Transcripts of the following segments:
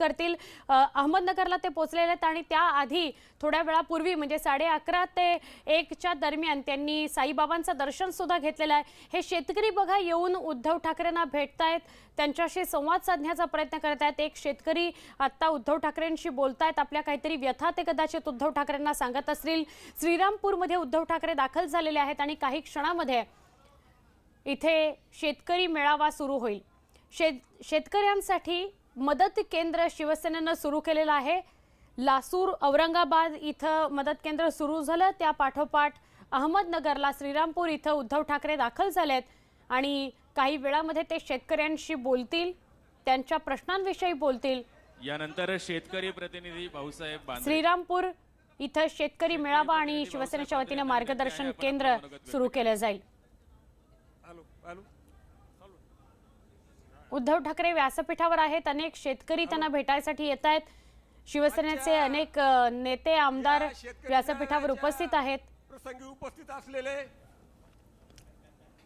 करतील. अहमदनगरला ते पोहोचलेले आहेत आणि त्याआधी थोड्या वेळापूर्वी म्हणजे साडे अकरा ते एकच्या दरम्यान त्यांनी साईबाबांचं दर्शन सुद्धा घेतलेलं आहे. हे शेतकरी बघा येऊन उद्धव ठाकरेंना भेटतायत त्यांच्याशी संवाद साधण्याचा प्रयत्न करत आहेत एक शेतकरी आत्ता उद्धव ठाकरेंशी बोलतायत आपल्या काहीतरी व्यथा ते कदाचित उद्धव ठाकरेंना सांगत असतील. श्रीरामपूरमध्ये उद्धव ठाकरे दाखल झालेले आहेत आणि काही क्षणामध्ये इथे शेतकरी मेळावा सुरू होईल. शेत शेतकऱ्यांसाठी मदत केंद्र शिवसेनेनं सुरू केलेलं आहे. लासूर औरंगाबाद इथं मदत केंद्र सुरू झालं. त्या पाठोपाठ अहमदनगरला श्रीरामपूर इथं उद्धव ठाकरे दाखल झालेत आणि काही वेळामध्ये ते शेतकऱ्यांशी बोलतील त्यांच्या प्रश्नांविषयी बोलतील. यानंतर शेतकरी प्रतिनिधी भाऊसाहेब श्रीरामपूर इथं शेतकरी मेळावा आणि शिवसेनेच्या वतीनं मार्गदर्शन केंद्र सुरू केलं जाईल. उद्धव ठाकरे व्यासपीठावर आहेत. अनेक शेतकरी त्यांना भेटायसाठी येत आहेत. शिवसेनेचे अनेक नेते आमदार व्यासपीठावर उपस्थित आहेत. प्रसंगी उपस्थित असलेले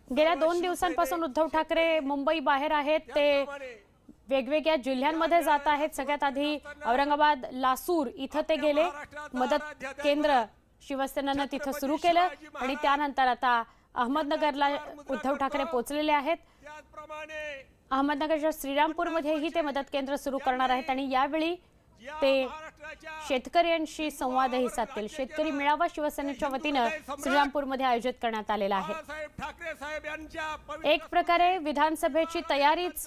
गेल्या दोन दिवसांपासून उद्धव ठाकरे मुंबई बाहेर आहेत. ते वेगवेगळ्या जिल्ह्यांमध्ये जात आहेत. सगळ्यात आधी औरंगाबाद लासूर इथं ते गेले. मदत केंद्र शिवसेनेनं तिथं सुरू केलं. आणि त्यानंतर आता अहमदनगरला उद्धव ठाकरे पोहोचलेले आहेत. अहमदनगरच्या श्रीरामपूरमध्येही ते मदत केंद्र सुरू करणार आहेत आणि यावेळी ते शेतकऱ्यांशी संवादही साधतील. शेतकरी मेळावा शिवसेनेच्या वतीनं श्रीरामपूरमध्ये आयोजित करण्यात आलेला आहे. एक प्रकारे विधानसभेची तयारीच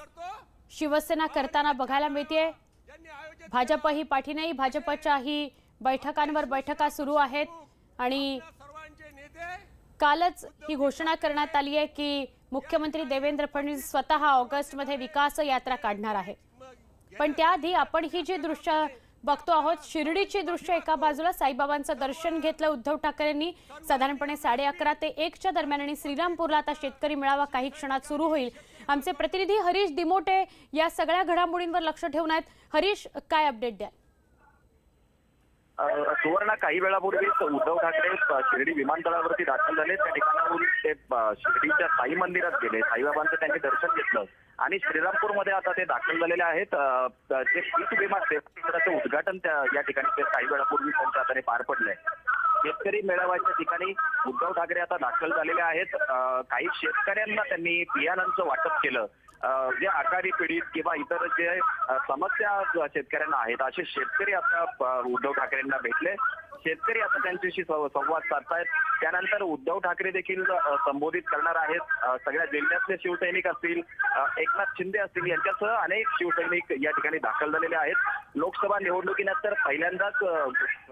शिवसेना करताना बघायला मिळते ज्यांनी आयोजित भाजपही पाठीनेही भाजपच्याही बैठकांवर बैठका सुरू आहेत. आणि कालच ही घोषणा करण्यात आली आहे की मुख्यमंत्री देवेंद्र फडणवीस स्वतः ऑगस्टमध्ये विकास यात्रा काढणार आहे. पण त्याआधी आपण ही जी दृश्य बघतो आहोत शिर्डीची दृश्य एका बाजूला साईबाबांचं दर्शन घेतलं उद्धव ठाकरेंनी. साधारणपणे साडे अकरा ते एकच्या दरम्यान आणि श्रीरामपूरला आता शेतकरी मेळावा काही क्षणात सुरू होईल. आमचे प्रतिनिधी हरीश दिमोटे या सगळ्या घडामोडींवर लक्ष ठेवून आहेत. हरीश काय अपडेट द्या सुवर्णा काही वेळापूर्वीच उद्धव ठाकरे शिर्डी विमानतळावरती दाखल झाले. त्या ठिकाणाहून ते शिर्डीच्या साई मंदिरात गेले. साईबाबांचं त्यांनी दर्शन घेतलं. आणि श्रीरामपूरमध्ये आता ते दाखल झालेले आहेत. जे पीक विमा सेवाचं उद्घाटन त्या या ठिकाणी ते काही वेळापूर्वी त्यांच्या हाताने पार पडलंय. शेतकरी मेळाव्याच्या ठिकाणी उद्धव ठाकरे आता दाखल झालेले आहेत. काही शेतकऱ्यांना त्यांनी बियाणांचं वाटप केलं. जे आकारी पीडित किंवा इतर जे समस्या शेतकऱ्यांना आहेत असे शेतकरी आता उद्धव ठाकरेंना भेटले. शेतकरी आता त्यांच्याशी संवाद साधतायत. त्यानंतर उद्धव ठाकरे देखील संबोधित करणार आहेत. सगळ्या जिल्ह्यातले शिवसैनिक असतील एकनाथ शिंदे असतील यांच्यासह अनेक शिवसैनिक या ठिकाणी दाखल झालेले आहेत. लोकसभा निवडणुकीनंतर पहिल्यांदाच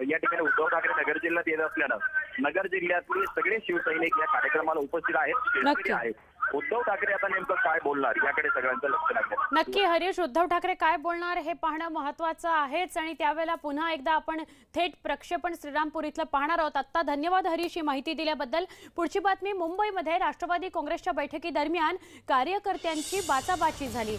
या ठिकाणी उद्धव ठाकरे नगर जिल्ह्यात येत असल्यानं नगर जिल्ह्यातले सगळे शिवसैनिक या कार्यक्रमाला उपस्थित आहेत. शेतकरी आहेत. उद्धव ठाकरे आता नेमकं काय बोलणार? याकडे सगळ्यांचं लक्ष लागलं. नक्की हरीश उद्धव ठाकरे काय बोलणार हे पाहणं महत्वाचं आहेच आणि त्यावेळेला पुन्हा एकदा आपण थेट प्रक्षेपण श्रीरामपूर इथलं पाहणार आहोत. आत्ता धन्यवाद हरीश ही माहिती दिल्याबद्दल. पुढची बातमी मुंबईमध्ये राष्ट्रवादी काँग्रेसच्या बैठकीदरम्यान कार्यकर्त्यांची बाचाबाची झाली.